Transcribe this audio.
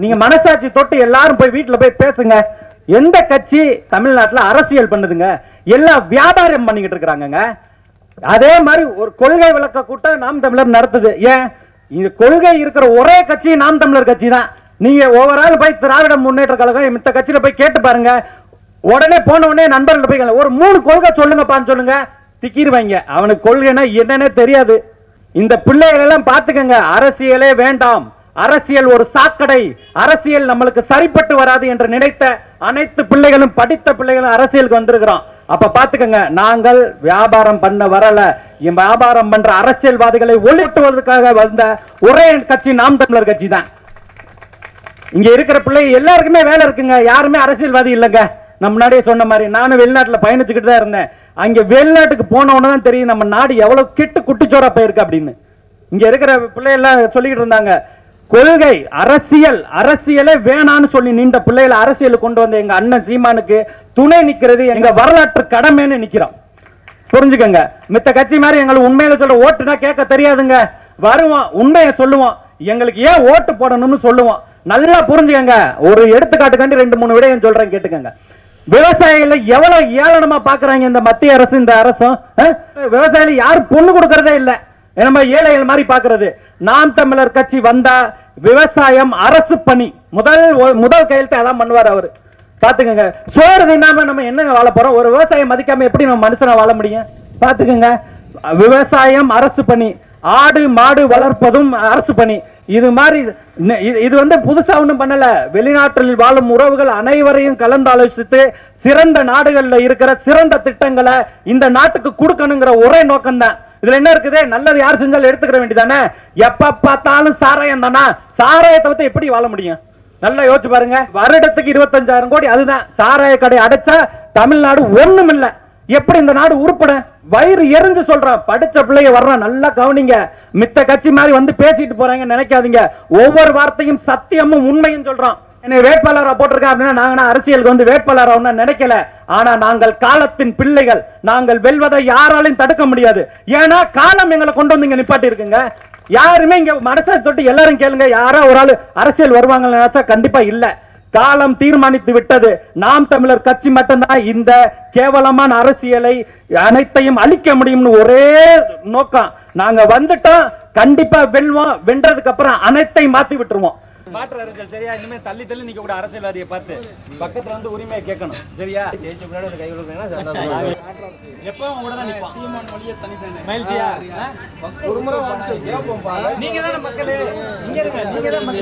நீங்க மனசாட்சி தொட்டு எல்லாரும் போய் வீட்டுல போய் பேசுங்க. எந்த கட்சி தமிழ்நாட்டுல அரசியல் பண்ணுதுங்க? எல்லாம் வியாபாரம் பண்ணிக்கிட்டு இருக்கிறாங்க அதே மாதிரி ஒரு கொள்கை விளக்க கூட்டம் நாம் தமிழர் நடத்துது. ஏன்? இந்த கொள்கை இருக்கிற ஒரே கட்சி நாம் தமிழர் கட்சி தான் நீங்க ஓவரால் போய் திராவிட முன்னேற்ற கழகம் மித்த கட்சியில போய் கேட்டு பாருங்க. உடனே போன உடனே நண்பர்கள் போய் ஒரு மூணு கொள்கை சொல்லுங்கப்பான்னு சொல்லுங்க. திக்கிடுவாங்க அவனுக்கு கொள்கைன்னா என்னன்னே தெரியாது. இந்த பிள்ளைகள் எல்லாம் அரசியலே வேண்டாம். அரசியல் ஒரு சாக்கடை. அரசியல் நம்மளுக்கு சரிப்பட்டு வராது என்று நினைத்த அனைத்து பிள்ளைகளும் படித்த பிள்ளைகளும் அரசியலுக்கு வந்திருக்கிறோம். அப்ப பாத்துக்கங்க நாங்கள் வியாபாரம் பண்ண வரல. வியாபாரம் பண்ற அரசியல்வாதிகளை ஒளிட்டுவதற்காக வந்த ஒரே கட்சி நாம் தமிழர் கட்சி தான் இங்க இருக்கிற பிள்ளை எல்லாருக்குமே வேலை இருக்குங்க. யாருமே அரசியல்வாதி இல்லைங்க. நம்ம முன்னாடியே சொன்ன மாதிரி நானும் வெளிநாட்டுல பயணிச்சுக்கிட்டு தான் இருந்தேன். அங்க வெளிநாட்டுக்கு போன உடனே தான் தெரியும் நம்ம நாடு எவ்வளவு கெட்டு குட்டிச்சோரா போயிருக்கு அப்படின்னு. இங்க இருக்கிற பிள்ளை எல்லாம் சொல்லிக்கிட்டு இருந்தாங்க. கொள்கை அரசியல் அரசியலே வேணான்னு சொல்லி நீண்ட பிள்ளைகளை அரசியல் கொண்டு வந்த எங்க அண்ணன் சீமானுக்கு துணை நிக்கிறது எங்க வரலாற்று கடமைன்னு நிக்கிறோம். புரிஞ்சுக்கங்க. மித்த கட்சி மாதிரி எங்களுக்கு உண்மையில சொல்ற ஓட்டுனா கேட்க தெரியாதுங்க. வருவோம் உண்மையை சொல்லுவோம். எங்களுக்கு ஏன் ஓட்டு போடணும்னு சொல்லுவோம். நல்லா புரிஞ்சுக்கங்க. ஒரு எடுத்துக்காட்டுக்காண்டி ரெண்டு மூணு விடயம் சொல்றேன் கேட்டுக்கங்க. விவசாயிகள எவ்வளவு ஏளனமா பாக்குறாங்க இந்த மத்திய அரசு இந்த அரசும் விவசாயிகள் யாரும் பொண்ணு கொடுக்கறதே இல்லை. நம்ம ஏழைகள் மாதிரி பார்க்கறது. நாம் தமிழர் கட்சி வந்தா விவசாயம் அரசு பணி. முதல் முதல் கையெழுத்து அதான் பண்ணுவார் அவர். பார்த்துக்கோங்க. சோறு தின்னாம நம்ம என்னங்க வாழ போறோம்? ஒரு விவசாயம் மதிக்காம எப்படி நம்ம மனுஷனை வாழ முடியும்? பார்த்துக்கோங்க. விவசாயம் அரசு பணி. ஆடு மாடு வளர்ப்பதும் அரசு பணி. இது மாதிரி இது- இது வந்து புதுசா ஒன்றும் பண்ணல. வெளிநாட்டில் வாழும் உறவுகள் அனைவரையும் கலந்தாலோசித்து சிறந்த நாடுகளில் இருக்கிற சிறந்த திட்டங்களை இந்த நாட்டுக்கு கொடுக்கணுங்கிற ஒரே நோக்கம் தான் இதுல என்ன இருக்குது? நல்லது யார் செஞ்சாலும் எடுத்துக்கிற வேண்டியதானே எப்ப பார்த்தாலும் சாராயம் தானா? சாராயத்தை பத்தி எப்படி வாழ முடியும்? நல்லா யோசிச்சு பாருங்க. வருடத்துக்கு இருபத்தஞ்சாயிரம் கோடி அதுதான். சாராய கடை அடைச்சா தமிழ்நாடு ஒண்ணும் இல்ல. எப்படி இந்த நாடு உருப்பட வயிறு எரிஞ்சு சொல்றான். படிச்ச பிள்ளைய வர்றான் நல்லா கவனிங்க. மித்த கட்சி மாதிரி வந்து பேசிட்டு போறாங்க நினைக்காதீங்க. ஒவ்வொரு வார்த்தையும் சத்தியமும் உண்மையும் சொல்றான். என்னை வேட்பாளராக போட்டிருக்கேன் அப்படின்னா நாங்கள் அரசியலுக்கு வந்து வேட்பாளராக ஒன்னும் நினைக்கல. ஆனா நாங்கள் காலத்தின் பிள்ளைகள். நாங்கள் வெல்வதை யாராலையும் தடுக்க முடியாது. ஏன்னா காலம் எங்களை கொண்டு வந்து இங்கே நிப்பாட்டி இருக்குங்க. யாருமே இங்க மனசை தொட்டு எல்லாரும் கேளுங்க. யாரோ ஒரு ஆள் அரசியல் வருவாங்கன்னு நினைச்சா கண்டிப்பா இல்லை. காலம் தீர்மானித்து விட்டது. நாம் தமிழர் கட்சி மட்டும்தான் இந்த கேவலமான அரசியலை அனைத்தையும் அழிக்க முடியும்னு ஒரே நோக்கம். நாங்க வந்துட்டோம். கண்டிப்பா வெல்வோம். வென்றதுக்கு அப்புறம் அனைத்தையும் மாத்தி விட்டுருவோம். மாற்று அரசியல் சரியா? இனிமே தள்ளி தள்ளி நிக்க கூட அரசியல்வாதியை பார்த்து பக்கத்துல வந்து உரிமையை கேட்கணும். சரியா? ஜெயிச்ச அந்த கை சந்தோஷம் எப்பவும் கூட தான் நிப்பான்? சீமான் வழியே தனித்தானே மகிழ்ச்சியா? ஒரு முறை வாக்கு சொல்லி கேட்போம்ப்பா. நீங்க தானே மக்களே. இங்க இருங்க நீங்க தான் மக்கள்.